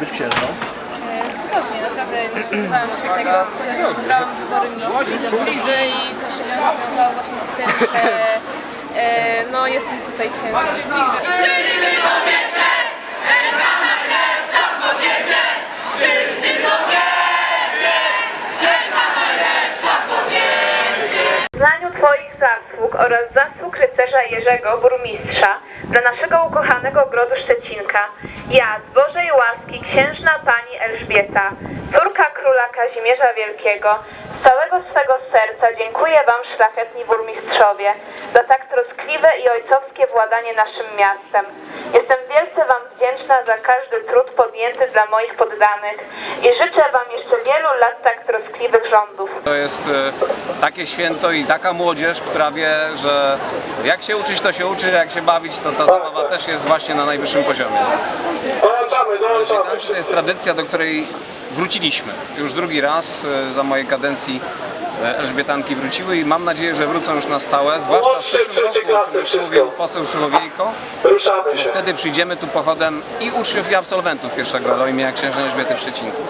być księżną? E, Cudownie, naprawdę nie spodziewałam się tego, że wybrałam wybory misji do Burzy i to się wiązało właśnie z tym, że e, no, jestem tutaj księżną. W znaniu Twoich zasług oraz zasług rycerza Jerzego, burmistrza, dla naszego ukochanego ogrodu Szczecinka, ja z Bożej łaski księżna pani Elżbieta, córka króla Kazimierza Wielkiego, z całego swego serca dziękuję Wam, szlachetni burmistrzowie, za tak troskliwe i ojcowskie władanie naszym miastem. Jestem wielce Wam wdzięczna za każdy trud podjęty dla moich poddanych i życzę Wam jeszcze wielu lat tak troskliwych rządów. To jest e, takie święto i taka młodzież, która wie, że jak się uczyć, to się uczy, jak się bawić, to ta zabawa też jest właśnie na najwyższym poziomie. To jest tradycja, do której wróciliśmy. Już drugi raz e, za mojej kadencji e, Elżbietanki wróciły i mam nadzieję, że wrócą już na stałe, zwłaszcza w przyszłym roku, wszystko. mówił poseł się. Wtedy przyjdziemy tu pochodem i uczniów i absolwentów pierwszego Loimia Księżnej Elżbiety w Szczecinku.